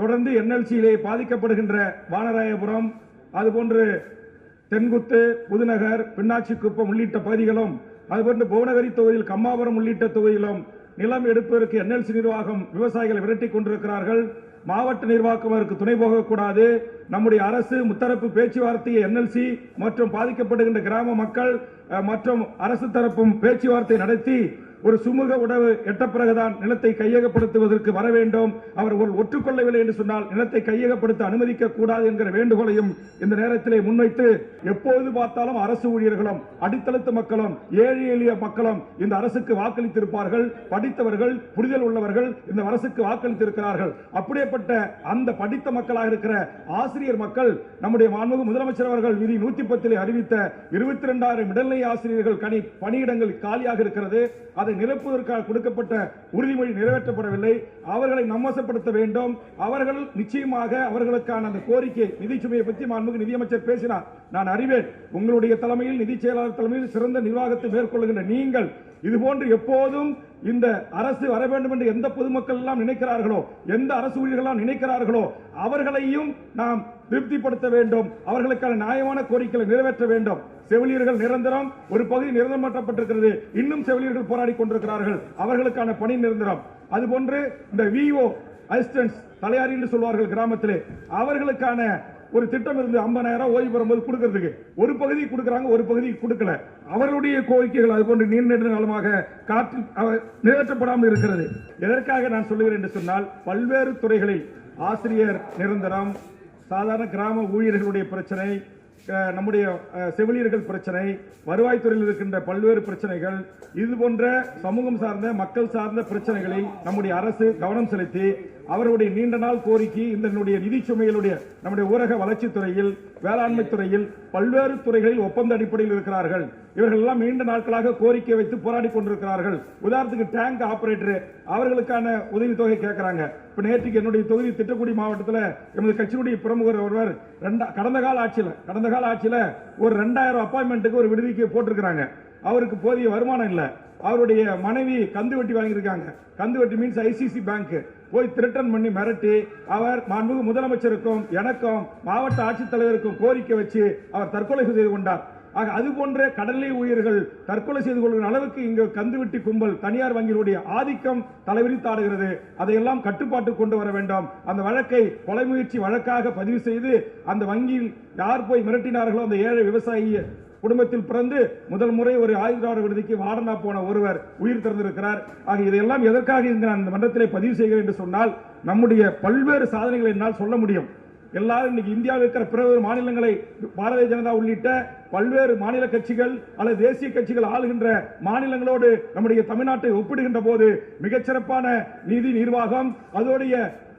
தொடர்ந்து என்எல்சியிலே பாதிக்கப்படுகின்ற வானராயபுரம் அதுபோன்று தென்குத்து புதுநகர் பின்னாச்சிக்குப்பம் உள்ளிட்ட பகுதிகளும் அதுபோன்று புவனகிரி தொகுதியில் கம்மாபுரம் உள்ளிட்ட தொகுதியிலும் நிலம் எடுப்பதற்கு என்எல்சி நிர்வாகம் விவசாயிகளை விரட்டிக் கொண்டிருக்கிறார்கள். மாவட்ட நிர்வாகம் அதற்கு துணை போகக்கூடாது. நம்முடைய அரசு முத்தரப்பு பேச்சுவார்த்தையை என்எல்சி மற்றும் பாதிக்கப்படுகின்ற கிராம மக்கள் மற்றும் அரசு தரப்பும் பேச்சுவார்த்தை நடத்தி ஒரு சுமூக உணவு எட்ட பிறகுதான் நிலத்தை கையகப்படுத்துவதற்கு வர வேண்டும். அவர் ஒரு ஒற்றுக்கொள்ளவில்லை என்று சொன்னால் நிலத்தை கையகப்படுத்த அனுமதிக்க கூடாது என்கிற வேண்டுகோளையும் இந்த நேரத்திலே முன்வைத்து எப்போது பார்த்தாலும் அரசு ஊழியர்களும் அடித்தளத்து மக்களும் ஏழை எளிய மக்களும் இந்த அரசுக்கு வாக்களித்திருப்பார்கள். படித்தவர்கள் புரிதல் உள்ளவர்கள் இந்த அரசுக்கு வாக்களித்திருக்கிறார்கள். அப்படியேப்பட்ட அந்த படித்த மக்களாக இருக்கிற ஆசிரியர் மக்கள் நம்முடைய மாண்புமிகு முதலமைச்சர் அவர்கள் விதி நூத்தி பத்தில் அறிவித்த இருபத்தி இரண்டாயிரம் இடைநிலை ஆசிரியர்கள் கணி பணியிடங்கள் காலியாக இருக்கிறது. அதை நிரப்புவதற்காக கொடுக்கப்பட்ட உறுதிமொழி நிறைவேற்றப்படவில்லை. அவர்களை நம்மசப்படுத்த வேண்டும். அவர்கள் நிச்சயமாக அவர்களுக்கான அந்த கோரிக்கை நிதி சுமையை பற்றி மாண்புமிகு நிதியமைச்சர் பேசினார். நான் அறிவேன் உங்களுடைய தலைமையில் நிதி செயலாளர் தலைமையில் சிறந்த நிர்வாகத்தை மேற்கொள்கின்ற நீங்கள் இதுபோன்று எப்போதும் இந்த அரசு வர வேண்டும் என்று எந்த பொதுமக்கள் எல்லாம் நினைக்கிறார்களோ எந்த அரசு ஊழியர்கள் நினைக்கிறார்களோ அவர்களையும் நாம் திருப்திப்படுத்த வேண்டும். அவர்களுக்கான நியாயமான கோரிக்கைகளை நிறைவேற்ற வேண்டும். செவிலியர்கள் நிரந்தரம் ஒரு பகுதி நிரந்தரமாற்றப்பட்டிருக்கிறது இன்னும் செவிலியர்கள் போராடி கொண்டிருக்கிறார்கள். அவர்களுக்கான பணி நிரந்தரம். அதுபோன்று இந்த விஓ அசிஸ்டன்ஸ் தலையாரி என்று சொல்வார்கள் கிராமத்திலே அவர்களுக்கான ஒரு திட்டம் இருந்து 50000 ஓய்வு பெறும்போது கொடுக்கறதுக்கு. ஒரு பகுதி கொடுக்கறாங்க ஒரு பகுதி கொடுக்கல. அவர்களுடைய கோரிக்கைகள் அது போன்று நீண்ட நெடு காலமாக காற்றில் அவ- நிறைவேற்றப்படாமல் இருக்கிறது. எதற்காக நான் சொல்லுகிறேன் என்று சொன்னால் பல்வேறு துறைகளில் ஆசிரியர் நிரந்தரம் சாதாரண கிராம ஊழியர்களுடைய பிரச்சனை நம்முடைய செவிலியர்கள் பிரச்சனை வருவாய்த்துறையில் இருக்கின்ற பல்வேறு பிரச்சனைகள் இது போன்ற சமூகம் சார்ந்த மக்கள் சார்ந்த பிரச்சனைகளை நம்முடைய அரசு கவனம் செலுத்தி அவருடைய நீண்ட நாள் கோரிக்கை இந்த நிதி சுமைகளுடைய நம்முடைய ஊரக வளர்ச்சித் துறையில் வேளாண்மை துறையில் பல்வேறு துறைகளில் ஒப்பந்த அடிப்படையில் இருக்கிறார்கள். இவர்கள் எல்லாம் நீண்ட நாட்களாக கோரிக்கை வைத்து போராடி கொண்டிருக்கிறார்கள். உதாரணத்துக்கு டேங்க் ஆபரேட்டர் அவர்களுக்கான உதவித்தொகை கேட்கிறாங்க. இப்ப நேற்றுக்கு என்னுடைய தொகுதி திட்டக்குடி மாவட்டத்தில் எமது கட்சியுடைய பிரமுகர் ஒருவர் ரெண்டா கடந்த கால ஆட்சியில் கடந்த கால ஆட்சியில் ஒரு ரெண்டாயிரம் அப்பாயின்மெண்ட்டுக்கு ஒரு விடுதிக்கு போட்டிருக்கிறாங்க. அவருக்கு போதிய வருமானம் இல்லை. அவருடைய மனைவி கந்து வட்டி வாங்கியிருக்காங்க. கந்து வட்டி மீன்ஸ் ஐசிசி பேங்க் போய் திருட்டன் பண்ணி மிரட்டி அவர் மாண்புமிகு முதலமைச்சருக்கும் எனக்கும் மாவட்ட ஆட்சித்தலைவருக்கும் கோரிக்கை வச்சு அவர் தற்கொலை செய்து கொண்டார். ஆக அது போன்ற கடலை உயிர்கள் தற்கொலை செய்து கொள்கிற அளவுக்கு இங்கு கந்துவிட்டி கும்பல் தனியார் வங்கிகளுடைய ஆதிக்கம் தலைவிரித்தாடுகிறது அதையெல்லாம் கட்டுப்பாட்டு கொண்டு வர வேண்டும். அந்த வழக்கை கொலை முயற்சி வழக்காக பதிவு செய்து அந்த வங்கியில் யார் போய் மிரட்டினார்களோ அந்த ஏழை விவசாயியை குடும்பத்தில் பிறந்து முதல் முறை ஒரு ஆயுதார விடுதிக்கு வார்டனா போன ஒருவர் உயிர் திறந்திருக்கிறார் ஆக இதையெல்லாம் எதற்காக இங்கு நான் இந்த மன்றத்திலே பதிவு செய்கிறேன் என்று சொன்னால் நம்முடைய பல்வேறு சாதனைகளை என்னால் சொல்ல முடியும். எல்லாரும் இன்னைக்கு இந்தியாவில் இருக்கிற பிற மாநிலங்களை பாரதிய ஜனதா உள்ளிட்ட பல்வேறு மாநில கட்சிகள் அல்லது தேசிய கட்சிகள் ஆளுகின்ற மாநிலங்களோடு நம்முடைய தமிழ்நாட்டை ஒப்பிடுகின்ற போது மிகச்சிறப்பான நிதி நிர்வாகம் அதோடைய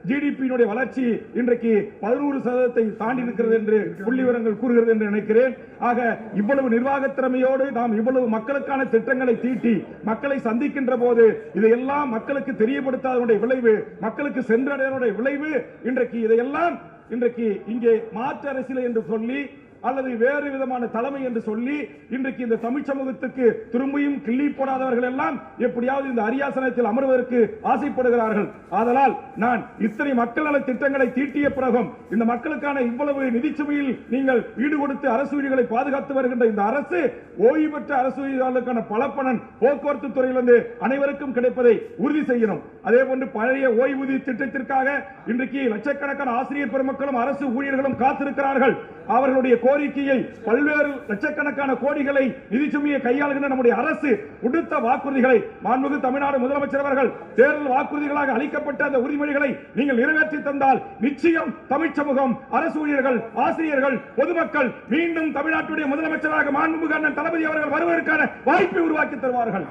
ஜிடிபியினுடைய வளர்ச்சி இன்றைக்கு பதினோரு சதவீதத்தை தாண்டி இருக்கிறது என்று புள்ளி விவரங்கள் கூறுகிறது என்று நினைக்கிறேன். ஆக இவ்வளவு நிர்வாக திறமையோடு நாம் இவ்வளவு மக்களுக்கான திட்டங்களை தீட்டி மக்களை சந்திக்கின்ற போது இதையெல்லாம் மக்களுக்கு தெரியப்படுத்தாதனுடைய விளைவு மக்களுக்கு சென்றடைவனுடைய விளைவு இன்றைக்கு இதையெல்லாம் இன்றைக்கு இங்கே மாற்று அரசியல் என்று சொல்லி அல்லது வேறு விதமான தலைமை என்று சொல்லி இன்றைக்கு இந்த தமிழ் சமூகத்துக்கு திரும்பியும் கிள்ளி போடாதவர்கள் எல்லாம் எப்படியாவது இந்த அரியாசனத்தில் அமர்வதற்கு ஆசைப்படுகிறார்கள். ஆதலால் நான் இத்தனை மக்கள் நல திட்டங்களை தீட்டிய பிறகும் இந்த மக்களுக்கான இவ்வளவு நிதிச்சுமையில் நீங்கள் ஈடு கொடுத்து அரசு வீடுகளை பாதுகாத்து வருகின்ற இந்த அரசு ஓய்வு பெற்ற அரசு ஊழியர்களுக்கான பலப்பணன் போக்குவரத்து துறையிலிருந்து அனைவருக்கும் கிடைப்பதை உறுதி செய்யணும். அதே போன்று பழைய ஓய்வூதிய திட்டத்திற்காக இன்றைக்கு லட்சக்கணக்கான ஆசிரியர் பெருமக்களும் அரசு ஊழியர்களும் காத்திருக்கிறார்கள். அவர்களுடைய கோரிக்கையை பல்வேறு லட்சக்கணக்கான கோடிகளை நிதி சுமையை கையாளுகின்ற நம்முடைய அரசு கொடுத்த வாக்குறுதிகளை மாண்புமிகு தமிழ்நாடு முதலமைச்சர் அவர்கள் தேர்தல் வாக்குறுதிகளாக அளிக்கப்பட்ட அந்த உறுதிமொழிகளை நீங்கள் நிறைவேற்றி தந்தால் நிச்சயம் தமிழ் சமூகம் அரசு ஊழியர்கள் ஆசிரியர்கள் பொதுமக்கள் மீண்டும் தமிழ்நாட்டுடைய முதலமைச்சராக மாண்புமிகு அண்ணன் தளபதி அவர்கள் வருவதற்கான வாய்ப்பை உருவாக்கி தருவார்கள்.